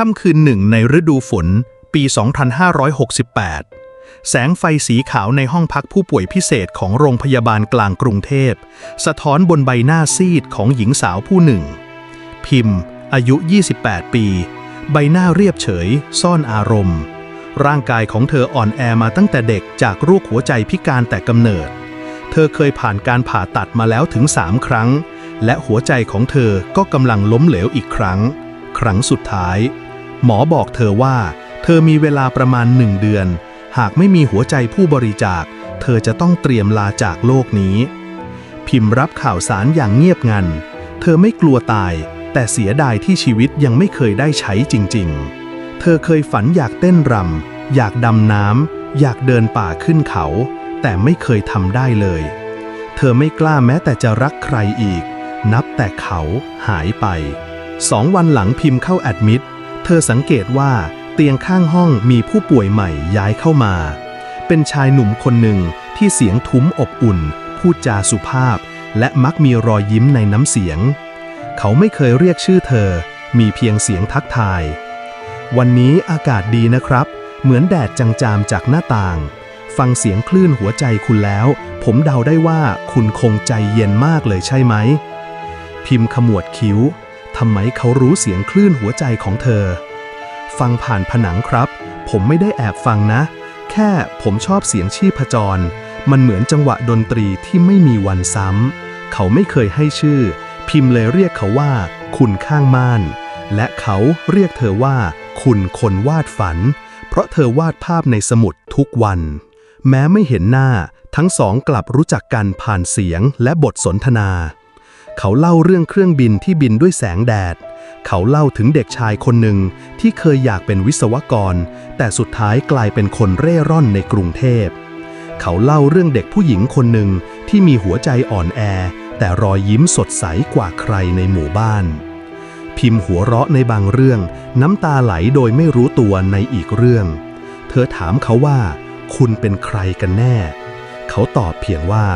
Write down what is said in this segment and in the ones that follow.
ค่ำคืนหนึ่งในฤดูฝน ปี 2568 แสงไฟสีขาวในห้องพักผู้ป่วยพิเศษของโรงพยาบาลกลางกรุงเทพ สะท้อนบนใบหน้าซีดของหญิงสาวผู้หนึ่ง พิมพ์ อายุ 28 ปี ใบหน้าเรียบเฉย ซ่อนอารมณ์ ร่างกายของเธออ่อนแอมาตั้งแต่เด็กจากโรคหัวใจพิการแต่กำเนิด เธอเคยผ่านการผ่าตัดมาแล้วถึง 3 ครั้ง และหัวใจของเธอก็กำลังล้มเหลวอีกครั้งครั้งสุดท้าย หมอบอกเธอว่า เธอมีเวลาประมาณหนึ่งเดือน หากไม่มีหัวใจผู้บริจาค เธอจะต้องเตรียมลาจากโลกนี้ พิมพ์รับข่าวสารอย่างเงียบงัน เธอไม่กลัวตาย แต่เสียดายที่ชีวิตยังไม่เคยได้ใช้จริง ๆ เธอเคยฝันอยากเต้นรำอยากดำน้ำอยากเดินป่าขึ้นเขา แต่ไม่เคยทำได้เลย เธอไม่กล้าแม้แต่จะรักใครอีก นับแต่เขาหายไปสองวันหลังพิมพ์เข้าแอดมิด เธอสังเกตว่าเตียงข้างห้องมีผู้ป่วยใหม่ย้ายเข้ามา เป็นชายหนุ่มคนหนึ่งที่เสียงทุ้มอบอุ่น พูดจาสุภาพ และมักมีรอยยิ้มในน้ำเสียง เขาไม่เคยเรียกชื่อเธอ มีเพียงเสียงทักทาย วันนี้อากาศดีนะครับ เหมือนแดดจางๆจากหน้าต่าง ฟังเสียงคลื่นหัวใจคุณแล้ว ผมเดาได้ว่าคุณคงใจเย็นมากเลยใช่ไหม พิมพ์ขมวดคิ้ว ทำไมเขารู้เสียงคลื่นหัวใจของเธอ ฟังผ่านผนังครับ ผมไม่ได้แอบฟังนะ แค่ผมชอบเสียงชีพจร มันเหมือนจังหวะดนตรีที่ไม่มีวันซ้ำ เขาไม่เคยให้ชื่อ พิมพ์เลยเรียกเขาว่า คุณข้างม่าน และเขาเรียกเธอว่า คุณคนวาดฝัน เพราะเธอวาดภาพในสมุดทุกวัน แม้ไม่เห็นหน้า ทั้งสองกลับรู้จักกันผ่านเสียงและบทสนทนา เขาเล่าเรื่องเครื่องบินที่บินด้วยแสงแดด เขาเล่าถึงเด็กชายคนหนึ่งที่เคยอยากเป็นวิศวกร แต่สุดท้ายกลายเป็นคนเร่ร่อนในกรุงเทพ เขาเล่าเรื่องเด็กผู้หญิงคนหนึ่งที่มีหัวใจอ่อนแอ แต่รอยยิ้มสดใสกว่าใครในหมู่บ้าน พิมพ์หัวเราะในบางเรื่อง น้ำตาไหลโดยไม่รู้ตัวในอีกเรื่อง เธอถามเขาว่า คุณเป็นใครกันแน่ เขาตอบเพียงว่า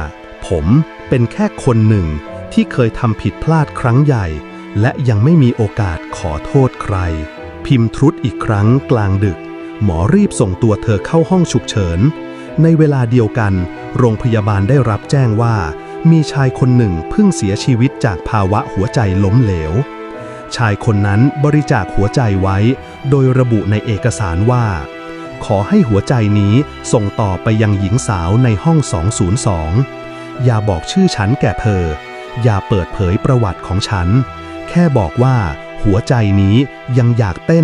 ผมเป็นแค่คนหนึ่ง ที่เคยทำผิดพลาดครั้งใหญ่ และยังไม่มีโอกาสขอโทษใคร พิมพ์ทรุดอีกครั้งกลางดึก หมอรีบส่งตัวเธอเข้าห้องฉุกเฉิน ในเวลาเดียวกัน โรงพยาบาลได้รับแจ้งว่า มีชายคนหนึ่งเพิ่งเสียชีวิตจากภาวะหัวใจล้มเหลว ชายคนนั้นบริจาคหัวใจไว้ โดยระบุในเอกสารว่า ขอให้หัวใจนี้ส่งต่อไปยังหญิงสาวในห้อง 202อย่าบอกชื่อฉันแก่เธอ อย่าเปิดเผยประวัติของฉัน แค่บอกว่าหัวใจนี้ยังอยากเต้น